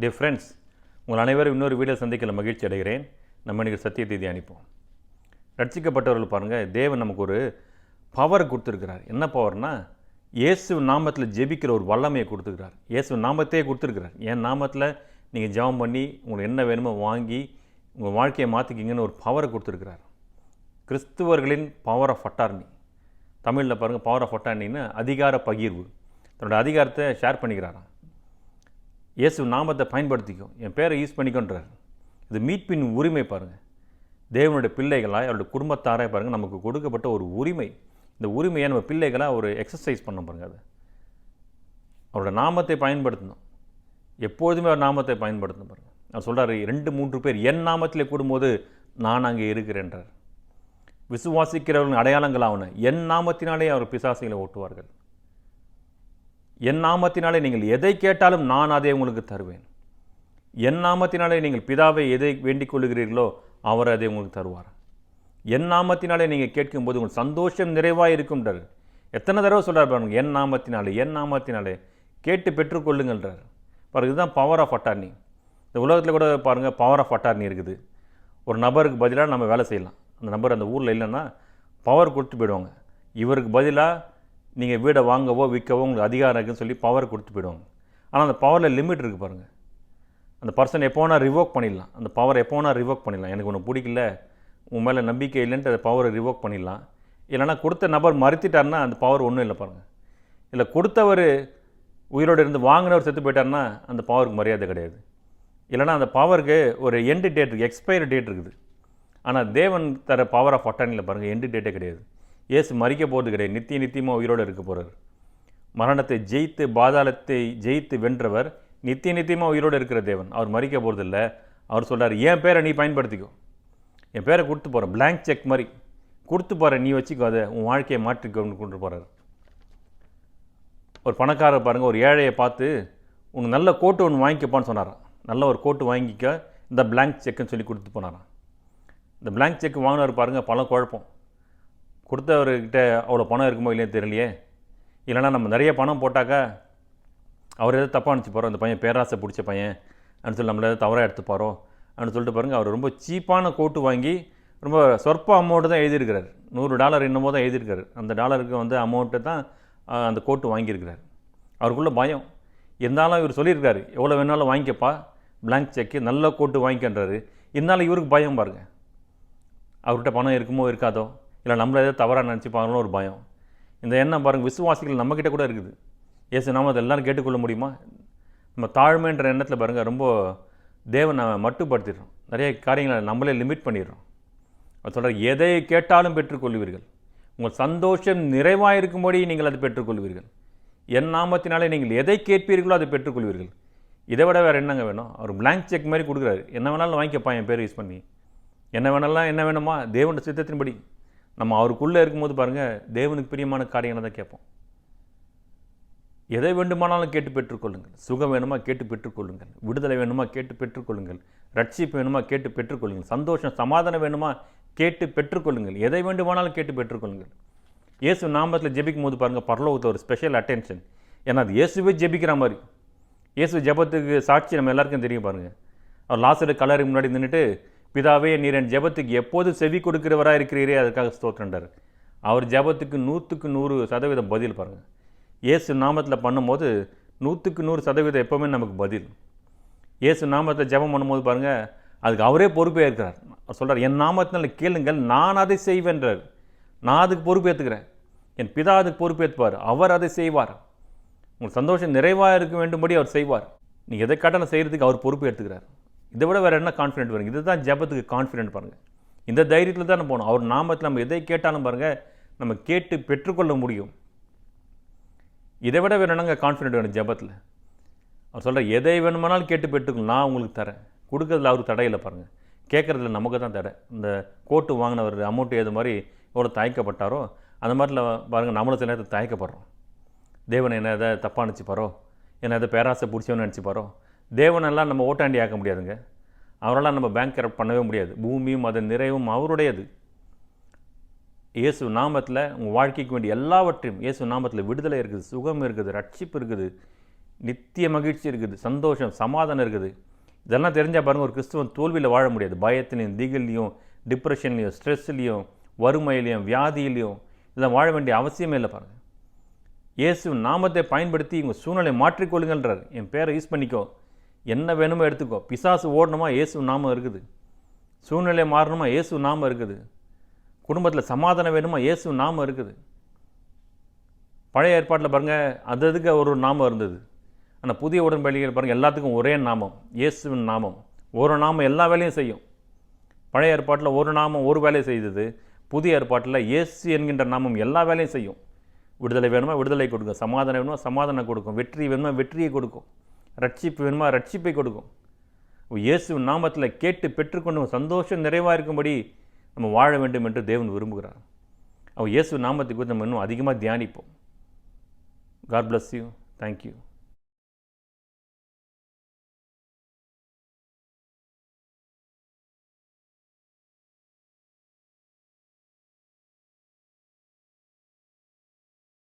Dear friends உங்கள் அனைவரும் இன்னொரு வீடியோ சந்திக்கல மகிழ்ச்சி அடைகிறேன். நம்ம இன்றைக்கி சத்தியத்தை தியானிப்போம் ரட்சிக்கப்பட்டவர்கள் பாருங்கள் தேவன் நமக்கு ஒரு பவர் கொடுத்துருக்கிறார். என்ன பவர்னால் இயேசு நாமத்தில் ஜெபிக்கிற ஒரு வல்லமையை கொடுத்துருக்கிறார். இயேசு நாமத்தையே கொடுத்துருக்கிறார். என் நாமத்தில் நீங்கள் ஜெபம் பண்ணி உங்களுக்கு என்ன வேணுமோ வாங்கி உங்கள் வாழ்க்கையை மாற்றிக்கிங்கன்னு ஒரு பவரை கொடுத்துருக்கிறார். கிறிஸ்துவர்களின் பவர் ஆஃப் அட்டார்னி தமிழில் பாருங்கள் பவர் ஆஃப் அட்டார்னின்னு அதிகார பகிர்வு. தன்னோட அதிகாரத்தை ஷேர் பண்ணிக்கிறாராம். இயேசு நாமத்தை பயன்படுத்திக்கும் என் பேரை யூஸ் பண்ணிக்கோன்றார். இது மீட்பின் உரிமை பாருங்கள் தேவனுடைய பிள்ளைகளாக அவருடைய குடும்பத்தாரே பாருங்கள் நமக்கு கொடுக்கப்பட்ட ஒரு உரிமை. இந்த உரிமையை நம்ம பிள்ளைகளாக ஒரு எக்ஸசைஸ் பண்ண பாருங்கள் அது. அவரோட நாமத்தை பயன்படுத்தணும். எப்பொழுதுமே அவர் நாமத்தை பயன்படுத்தணும் பாருங்கள் நான் சொல்கிறார் ரெண்டு மூன்று பேர் என் நாமத்திலே கூடும்போது நான் அங்கே இருக்கிறேன்றார். விசுவாசிக்கிறவர்களின் அடையாளங்களாவன என் நாமத்தினாலே அவர் பிசாசிகளை ஓட்டுவார்கள். என் நாமத்தினாலே நீங்கள் எதை கேட்டாலும் நான் அதை உங்களுக்கு தருவேன். என் நாமத்தினாலே நீங்கள் பிதாவை எதை வேண்டிக் கொள்ளுகிறீர்களோ அவர் அதை உங்களுக்கு தருவார். என் நாமத்தினாலே நீங்கள் கேட்கும்போது உங்கள் சந்தோஷம் நிறைவாக இருக்கும்ன்றார் எத்தனை தடவை சொல்கிறார் பாருங்க என் நாமத்தினாலே என் நாமத்தினாலே கேட்டு பெற்றுக்கொள்ளுங்கள்ன்றார் பாருங்க இதுதான் பவர் ஆஃப் அட்டார்னி இந்த உலகத்தில் கூட பாருங்கள் பவர் ஆஃப் அட்டார்னி இருக்குது. ஒரு நபருக்கு பதிலாக நம்ம வேலை செய்யலாம். அந்த நபர் அந்த ஊரில் இல்லைன்னா பவர் கொடுத்து போயிடுவாங்க. இவருக்கு பதிலாக நீங்கள் வீடை வாங்கவோ விற்கவோ உங்களுக்கு அதிகாரம் இருக்குன்னு சொல்லி பவர் கொடுத்து போயிடுவாங்க ஆனால் அந்த பவரில் லிமிட் இருக்குது பாருங்கள் அந்த பர்சன் எப்போ வேணால் ரிவோக் பண்ணிடலாம். அந்த பவர் எப்போ வேணால் ரிவோக் பண்ணிடலாம். எனக்கு ஒன்று பிடிக்கல உன் மேலே நம்பிக்கை இல்லைன்ட்டு அந்த பவரை ரிவோக் பண்ணிடலாம். இல்லைனா கொடுத்த நபர் மறுத்திட்டாருன்னா அந்த பவர் ஒன்றும் இல்லை பாருங்கள் இல்லை கொடுத்தவர் உயிரோடு இருந்து வாங்கினவர் செத்து போயிட்டாருன்னா அந்த பவருக்கு மரியாதை கிடையாது. இல்லைனா அந்த பவருக்கு ஒரு எண்டு டேட் இருக்குது எக்ஸ்பைரி டேட் இருக்குது. ஆனால் தேவன் தர பவர் ஆஃப் அட்டானியில் பாருங்கள் எண்டு டேட்டே கிடையாது. ஏசு மறிக்க போகிறது கிடையாது. நித்திய நித்தியமாக உயிரோடு இருக்க போகிறார் மரணத்தை ஜெயித்து பாதாளத்தை ஜெயித்து வென்றவர் நித்திய நித்தியமாக உயிரோடு இருக்கிற தேவன். அவர் மறிக்க போகிறதில்ல அவர் சொல்கிறார் என் பேரை நீ பயன்படுத்திக்கோ. என் பேரை கொடுத்து போகிறேன் பிளாங்க் செக் மாதிரி. கொடுத்து போகிற நீ வச்சுக்கோ. அதை உன் வாழ்க்கையை மாற்றிக்கோன்னு கொண்டு போகிறார் ஒரு பணக்காரர் பாருங்கள் ஒரு ஏழையை பார்த்து உனக்கு நல்ல கோட்டு ஒன்று வாங்கிக்கப்பான்னு சொன்னாரான் நல்ல ஒரு கோட்டு வாங்கிக்க. இந்த பிளாங்க் செக்குன்னு சொல்லி கொடுத்து போனாரான் இந்த பிளாங்க் செக் வாங்கினவர் பாருங்கள் பல குழப்பம். கொடுத்தவர்கிட்ட அவ்வளோ பணம் இருக்குமோ இல்லையே தெரியலையே. இல்லைனா நம்ம நிறைய பணம் போட்டாக்கா அவர் எதாவது தப்பாக நினச்சி போகிறோம் அந்த பையன் பேராசை பிடிச்ச பையன் அப்படின்னு சொல்லி நம்மள எதாவது தவறாக எடுத்துப்பாரோ அப்படின்னு சொல்லிட்டு பாருங்கள் அவர் ரொம்ப சீப்பான கோட்டு வாங்கி ரொம்ப சொற்ப அமௌண்ட்டு தான் எழுதியிருக்கிறார். நூறு டாலர் என்னமோ தான் எழுதியிருக்காரு அந்த டாலருக்கு வந்து அமௌண்ட்டு தான் அந்த கோட்டு வாங்கியிருக்கிறார். அவருக்குள்ள பயம். இருந்தாலும் இவர் சொல்லியிருக்காரு எவ்வளோ வேணாலும் வாங்கிக்கப்பா பிளாங்க் செக்கு நல்ல கோட்டு வாங்கிக்கன்றாரு. இருந்தாலும் இவருக்கு பயம் பாருங்கள் அவர்கிட்ட பணம் இருக்குமோ இருக்காதோ? இல்லை நம்மள ஏதாவது தவறாக நினச்சிப்பாங்களோ ஒரு பயம். இந்த எண்ணம் பாருங்கள் விசுவாசிகள் நம்மக்கிட்ட கூட இருக்குது. ஏசு நாம் அதை எல்லோரும் கேட்டுக்கொள்ள முடியுமா? நம்ம தாழ்மைன்ற எண்ணத்தில் பாருங்கள் ரொம்ப தேவனை மட்டுப்படுத்திடுறோம். நிறைய காரியங்களை நம்மளே லிமிட் பண்ணிடுறோம். அவர் சொல்கிறார் எதை கேட்டாலும் பெற்றுக்கொள்வீர்கள். உங்கள் சந்தோஷம் நிறைவாக இருக்கும்படி நீங்கள் அதை பெற்றுக்கொள்வீர்கள். என் நாமத்தினாலே நீங்கள் எதை கேட்பீர்களோ அதை பெற்றுக்கொள்வீர்கள். இதை விட வேறு என்னங்க வேணும்? அவர் பிளாங்க் செக் மாதிரி கொடுக்குறாரு. என்ன வேணாலும் வாங்கிக்கப்பா என் பேர் யூஸ் பண்ணி. என்ன வேணாலும் என்ன வேணுமா? தேவனுடைய சித்தத்தின்படி. நம்ம அவருக்குள்ளே இருக்கும்போது பாருங்கள் தேவனுக்கு பிரியமான காரியங்களை தான் கேட்போம். எதை வேண்டுமானாலும் கேட்டு பெற்றுக்கொள்ளுங்கள். சுகம் வேணுமா கேட்டு பெற்றுக்கொள்ளுங்கள். விடுதலை வேணுமா கேட்டு பெற்றுக்கொள்ளுங்கள். ரட்சிப்பு வேணுமா கேட்டு பெற்றுக்கொள்ளுங்கள். சந்தோஷம் சமாதானம் வேணுமா கேட்டு பெற்றுக்கொள்ளுங்கள். எதை வேண்டுமானாலும் கேட்டு பெற்றுக்கொள்ளுங்கள். இயேசு நாமத்தில் ஜெபிக்கும் போது பாருங்கள் பரலோகத்தில் ஒரு ஸ்பெஷல் அட்டென்ஷன் ஏன்னா அது இயேசுவே ஜெபிக்கிற மாதிரி. இயேசு ஜெபத்துக்கு சாட்சி நம்ம எல்லாருக்கும் தெரியும் பாருங்கள் அவர் லாசரு கலருக்கு முன்னாடி நின்றுட்டு பிதாவே நீர் என் ஜெபத்துக்கு எப்போதும் செவி கொடுக்கிறவராக இருக்கிறீரே அதுக்காக ஸ்தோத்திரண்டார் அவர் ஜெபத்துக்கு நூற்றுக்கு நூறு சதவீதம் பதில் பாருங்கள் இயேசு நாமத்தில் பண்ணும்போது நூற்றுக்கு நூறு சதவீதம் எப்போவுமே நமக்கு பதில். இயேசு நாமத்தில் ஜெபம் பண்ணும்போது பாருங்கள் அதுக்கு அவரே பொறுப்பே இருக்கிறார் அவர் சொல்கிறார் என் நாமத்தினால கேளுங்கள் நான் அதை செய்வேன்றார். நான் அதுக்கு பொறுப்பேற்றுக்கிறேன் என் பிதா அதுக்கு பொறுப்பேற்பார் அவர் அதை செய்வார். உங்கள் சந்தோஷம் நிறைவாக இருக்க வேண்டும்படி அவர் செய்வார். நீ எதை காட்டாலும் செய்கிறதுக்கு அவர் பொறுப்பு எடுத்துக்கிறார் இதை விட வேறு என்ன கான்ஃபிடென்ட் வருங்க இதுதான் ஜெபத்துக்கு கான்ஃபிடென்ட் பாருங்கள் இந்த தைரியத்தில் தான் போகணும். அவர் நாமத்தில் நம்ம எதை கேட்டாலும் பாருங்கள் நம்ம கேட்டு பெற்றுக்கொள்ள முடியும். இதை விட வேறு என்னங்க கான்ஃபிடென்ட் வேணும் ஜெபத்தில்? அவர் சொல்கிற எதை வேணுமானாலும் கேட்டு பெற்றுக்கணும் நான் உங்களுக்கு தரேன். கொடுக்கறதுல அவருக்கு தடை பாருங்கள் கேட்குறதுல நமக்கு தான் தடை. இந்த கோட்டு வாங்கினவர் அமௌண்ட் ஏது மாதிரி எவ்வளோ தயக்கப்பட்டாரோ அந்த மாதிரில பாருங்கள் நம்மளும் சில நேரத்தில் தயக்கப்படுறோம். தேவன் என்ன எதை தப்பாக நினச்சிப்பாரோ? என்ன எதை பேராசை பிடிச்சவன்னு நினச்சிப்பாரோ? தேவனெல்லாம் நம்ம ஓட்டாண்டி ஆக்க முடியாதுங்க. அவரெல்லாம் நம்ம பேங்க் கரப்ட் பண்ணவே முடியாது. பூமியும் அதன் நிறைவும் அவருடையது. இயேசு நாமத்தில் உங்கள் வாழ்க்கைக்கு வேண்டிய எல்லாவற்றையும் இயேசு நாமத்தில் விடுதலை இருக்குது சுகம் இருக்குது ரட்சிப்பு இருக்குது நித்திய மகிழ்ச்சி இருக்குது சந்தோஷம் சமாதானம் இருக்குது. இதெல்லாம் தெரிஞ்சால் பாருங்கள் ஒரு கிறிஸ்துவன் தோல்வியில் வாழ முடியாது. பயத்துலையும் திகில்லையும் டிப்ரெஷன்லையும் ஸ்ட்ரெஸ்லேயும் வறுமையிலையும் வியாதியிலையும் இதெல்லாம் வாழ வேண்டிய அவசியமே இல்லை பாருங்கள் இயேசு நாமத்தை பயன்படுத்தி உங்கள் சூழ்நிலை மாற்றிக்கொள்ளுங்கன்றார் என் பேரை யூஸ் பண்ணிக்கோ. என்ன வேணுமோ எடுத்துக்கோ. பிசாசு ஓடணுமா? இயேசு நாமம் இருக்குது. சூழ்நிலை மாறணுமா? இயேசு நாமம் இருக்குது. குடும்பத்தில் சமாதானம் வேணுமா? இயேசு நாமம் இருக்குது. பழைய ஏற்பாட்டில் பாருங்கள் அது அதுக்கு ஒரு நாமம் இருந்தது? ஆனால் புதிய உடன்படிக்கையில் பாருங்கள் எல்லாத்துக்கும் ஒரே நாமம். இயேசுவின் நாமம். ஒரு நாமம் எல்லா வேலையும் செய்யும். பழைய ஏற்பாட்டில் ஒரு நாமம் ஒரு வேலையை செய்தது. புதிய ஏற்பாட்டில் இயேசு என்கின்ற நாமம் எல்லா வேலையும் செய்யும். விடுதலை வேணுமா? விடுதலை கொடுக்கும் சமாதானம் வேணுமா? சமாதானம் கொடுக்கும். வெற்றி வேணுமா? வெற்றியை கொடுக்கும். ரட்சிப்பு வேணுமா? ரட்சிப்பை கொடுக்கும். இயேசு நாமத்தில் கேட்டு பெற்றுக்கொண்டு சந்தோஷம் நிறைவாக இருக்கும்படி நம்ம வாழ வேண்டும் என்று தேவன் விரும்புகிறார். அவள் இயேசு நாமத்தை குறித்து நம்ம இன்னும் அதிகமாக தியானிப்போம். God bless you thank you